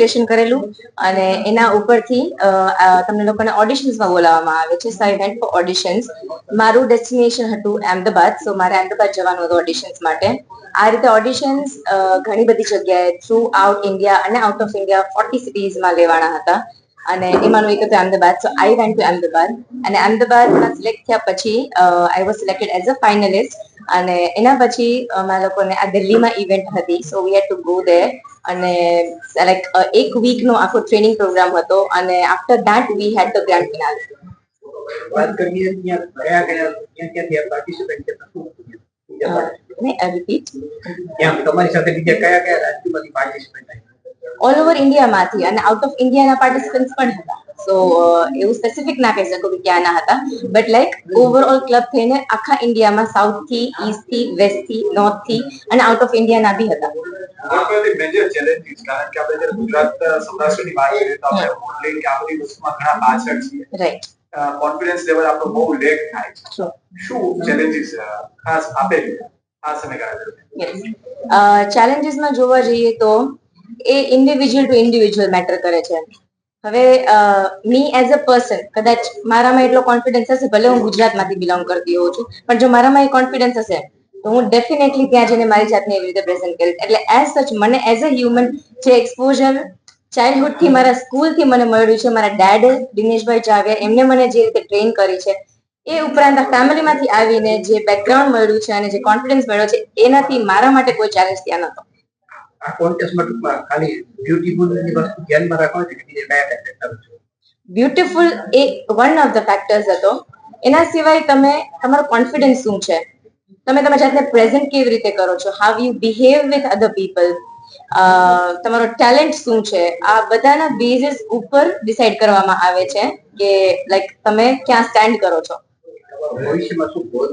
Registration કરેલું અને એના ઉપરથી તમને લોકોને ઓડિશન્સમાં બોલાવવામાં આવે છે. So I went for auditions મારું ડેસ્ટિનેશન હતું અમદાવાદ. સો મારે અમદાવાદ જવાનું હતું ઓડિશન્સ માટે. આ રીતે ઓડિશન્સ ઘણી બધી જગ્યાએ થ્રુ આઉટ ઇન્ડિયા અને આઉટ ઓફ ઇન્ડિયા ફોર્ટી સિટીઝમાં લેવાના હતા. અને એમાંનું એક હતું Ahmedabad. So I went to Ahmedabad. અને અમદાવાદમાં સિલેક્ટ થયા પછી I was selected as a finalist અને એના પછી અમારા લોકોને આ દિલ્હીમાં ઇવેન્ટ હતી. So we had to go there અને લાઈક એક વીકનો આખો ટ્રેનિંગ પ્રોગ્રામ હતો. અને after that we had the grand finale વાત કરીએ ત્યાં કયા કયા ક્યાં શું બીજા participant? ને રિપીટ તમારી સાથે બીજા કયા કયા રાજ્યોમાંથી પાર્ટિસિપેટ ઓલ ઓવર ઇન્ડિયામાંથી અને આઉટ ઓફ ઇન્ડિયાના પાર્ટિસિપન્ટ્સ પણ હતા. સો એવું સ્પેસિફિક ના કહી શકું કે ક્યાંના હતા. બટ લાઈક ઓવરઓલ ક્લબ થઈને આખા ઇન્ડિયામાં સાઉથથી ઈસ્ટથી વેસ્ટથી નોર્થથી અને આઉટ ઓફ ઇન્ડિયાના બી હતા. આપણાથી મેજર ચેલેન્જીસ કારણ કે આપણે ગુજરાત સૌરાષ્ટ્રની વાત કરીએ તો આપણે મોડલિંગ કે આ બધી વસ્તુમાં ઘણા પાછળ છીએ. રાઈટ કોન્ફિડન્સ લેવલ આપણો બહુ લેક થાય છે. શું ચેલેન્જીસ ખાસ આપે આ સમયગાળા દરમિયાન ચેલેન્જીસમાં જોવા જઈએ તો એ ઇન્ડિવિજ્યુઅલ ટુ ઇન્ડિવિજ્યુઅલ મેટર કરે છે. હવે મી એઝ અ પર્સન કદાચ મારામાં એટલો કોન્ફિડન્સ હશે, ભલે હું ગુજરાતમાંથી બિલોંગ કરતી હોઉં છું, પણ જો મારામાં એ કોન્ફિડન્સ હશે, તો હું ડેફિનેટલી ત્યાં જઈને મારી જાતને એવી રીતે પ્રેઝન્ટ કરીશ. એટલે એઝ સચ મને એઝ અ હ્યુમન જે એક્સપોઝર ચાઇલ્ડહુડથી મારા સ્કૂલથી મને મળ્યું છે, મારા ડેડ દિનેશભાઈ ચાવ્યા એમને મને જે રીતે ટ્રેન કરી છે, એ ઉપરાંત આ ફેમિલીમાંથી આવીને જે બેકગ્રાઉન્ડ મળ્યું છે અને જે કોન્ફિડન્સ મળ્યો છે, એનાથી મારા માટે કોઈ ચેલેન્જ ત્યાં નહોતો. કોન્ટેસ્ટમાં ટૂંકમાં ખાલી બ્યુટીફુલની વસ્તુ ધ્યાનમાં રાખવાની કે બીજે કયા ફેક્ટર છે. બ્યુટીફુલ એ વન ઓફ ધ ફેક્ટર્સ હતો. એના સિવાય તમે તમારો કોન્ફિડન્સ શું છે? તમે તમારી જાતને પ્રેઝન્ટ કેવી રીતે કરો છો? How you behave with other people તમારો ટેલેન્ટ શું છે? આ બધાના બેઝિસ ઉપર ડિસાઈડ કરવામાં આવે છે કે લાઈક તમે ક્યાં સ્ટેન્ડ કરો છો? ભવિષ્યમાં શું ગોલ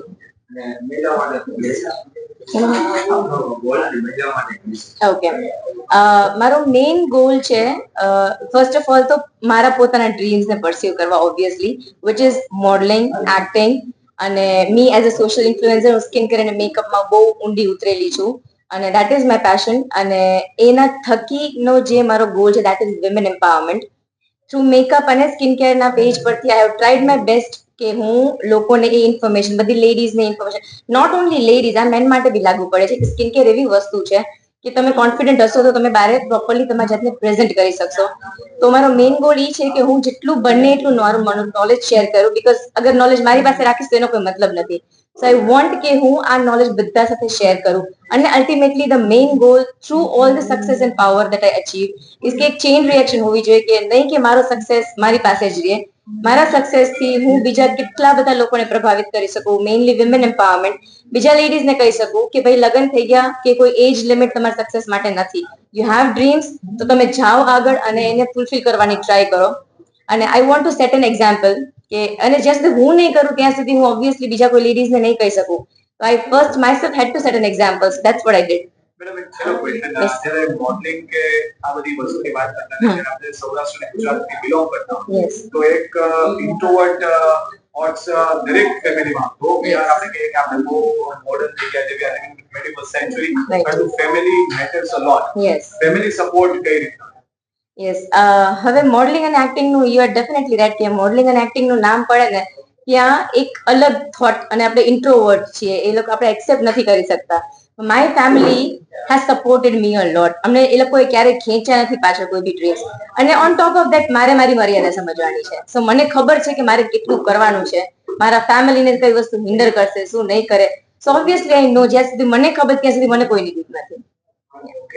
અને ઓકે મારો મેઇન ગોલ છે ફર્સ્ટ ઓફ ઓલ તો મારા પોતાના ડ્રીમ્સને પરસ્યુ કરવા obviously which is modelling acting અને me as a social influencer હું સ્કિન કેર અને મેકઅપમાં બહુ ઊંડી ઉતરેલી છું, અને દેટ ઇઝ માય પેશન અને એના થકીનો જે મારો ગોલ છે that is women empowerment through makeup અને સ્કિન કેરના પેજ પરથી I have tried my best કે હું લોકોને એ ઇન્ફોર્મેશન બધી લેડીઝને ઇન્ફોર્મેશન નોટ ઓનલી લેડીઝ આ મેન માટે બી લાગુ પડે છે સ્કિન કેર એવી વસ્તુ છે કે તમે કોન્ફિડન્ટ હશો તો તમે બારે પ્રોપરલી તમારી જાતને પ્રેઝન્ટ કરી શકશો. તો મારો મેઇન ગોલ એ છે કે હું જેટલું બને એટલું મારું નોલેજ શેર કરું બીકોઝ અગર નોલેજ મારી પાસે રાખીશ તો એનો કોઈ મતલબ નથી. સો આઈ વોન્ટ કે હું આ નોલેજ બધા સાથે શેર કરું. અને ultimately the main goal through all the success and power that I achieve is કે એક ચેઇન રિએક્શન હોવી જોઈએ કે નહીં કે મારો સક્સેસ મારી પાસે જ રહે. મારા સક્સેસથી હું બીજા કેટલા બધા લોકોને પ્રભાવિત કરી શકું? મેઇનલી વિમેન એમ્પાવરમેન્ટ બીજા લેડીઝ ને કહી શકું કે ભાઈ, લગ્ન થઈ ગયા કે કોઈ એજ લિમિટ તમારા સક્સેસ માટે નથી. યુ હેવ ડ્રીમ્સ તો તમે જાઓ આગળ અને એને ફૂલફિલ કરવાની ટ્રાય કરો. અને I want to set an example કે, અને જ્યાં સુધી હું નહીં કરું ત્યાં સુધી હું ઓબ્વિયસલી બીજા કોઈ લેડીઝને નહીં કહી શકું. તો I first my head to set an example that's what I did madam એક છેલ્લો ક્વેશ્ચન જ્યારે મોડલિંગ કે આ બધી વસ્તુની વાત કરતા જ્યારે આપણે સૌરાષ્ટ્ર અને ગુજરાતથી બિલોંગ કરતા તો એક ઇન્ટ્રોવર્ટ થોટ્સ દરેક ફેમિલીમાં તો we આપણે કહીએ કે આપણે બહુ મોડર્ન થઈ ગયા છે we are living 21st century Right. Family matters a lot family support કઈ રીતના યસ હવે મોડલિંગ અને એક્ટિંગનું યુ આર ડેફિનેટલી રાઈટ કે મોડલિંગ અને એક્ટિંગનું નામ પડે ને ત્યાં એક અલગ થોટ અને આપણે ઇન્ટ્રોવર્ટ છીએ. એ લોકો આપણે એક્સેપ્ટ નથી કરી શકતા. My family has supported me a lot અમને એ લોકોએ ક્યારેય ખેંચ્યા નથી પાછળ કોઈ બી ડ્રેસ અને ઓન ટોપ ઓફ દેટ મારે મારી મર્યાદા સમજવાની છે. સો મને ખબર છે કે મારે કેટલું કરવાનું છે. મારા ફેમિલીને કઈ વસ્તુ હિન્ડર કરશે, શું નહીં કરે. સો ઓબ્વિયસલી આઈ નો જ્યાં સુધી મને ખબર, ત્યાં સુધી મને કોઈની બીક નથી.